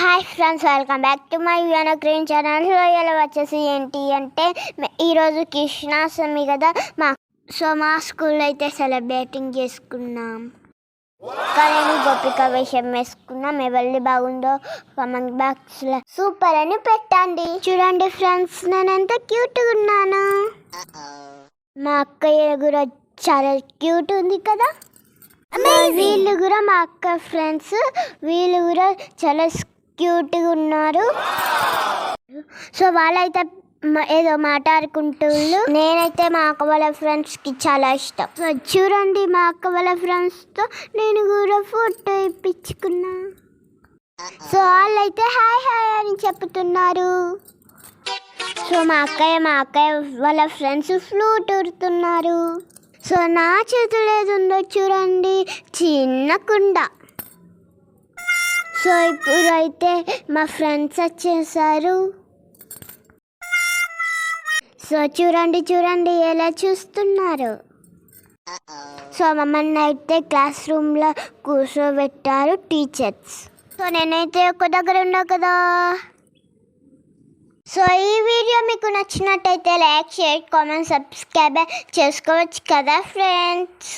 Hi friends welcome back to my U N green channel so ఇలా వచ్చేసి ఏంటి అంటే ఈరోజు కృష్ణాష్టమి కదా మా సో మా స్కూల్లో అయితే సెలబ్రేటింగ్ చేసుకున్నాం. కానీ గోపిక వేషం వేసుకున్నాం. ఎవరి బాగుందో కామెంట్ బాక్స్లో సూపర్ అని పెట్టండి. చూడండి ఫ్రెండ్స్ నేను ఎంత క్యూట్గా ఉన్నాను మా అక్కయ్య కూడా చాలా క్యూట్ ఉంది కదా. వీళ్ళు కూడా మా అక్క ఫ్రెండ్స్ వీళ్ళు కూడా చాలా క్యూట్గా ఉన్నారు. సో వాళ్ళైతే ఏదో మాట్లాడుకుంటున్నారు నేనైతే మా అక్క వాళ్ళ ఫ్రెండ్స్కి చాలా ఇష్టం. సో చూడండి మా అక్క వాళ్ళ ఫ్రెండ్స్తో నేను కూడా ఫోటో ఇప్పించుకున్నా. సో వాళ్ళైతే హాయ్ హాయ్ అని చెప్తున్నారు. సో మా అక్కయ్య మా అక్కయ్య వాళ్ళ ఫ్రెండ్స్ ఫ్లూట్ ఉడుతున్నారు సో నా చేతిలో ఏది ఉందో చూడండి. చిన్న కుండ. సో ఇప్పుడు అయితే మా ఫ్రెండ్స్ వచ్చేసారు. సో చూడండి చూడండి ఎలా చూస్తున్నారు. సో మమ్మల్ని అయితే క్లాస్ రూమ్లో కూర్చోబెట్టారు టీచర్స్. సో నేనైతే ఒక దగ్గర ఉన్నా కదా. సో ఈ వీడియో మీకు నచ్చినట్టయితే లైక్ షేర్ కామెంట్ సబ్స్క్రైబ్ చేసుకోవచ్చు కదా ఫ్రెండ్స్.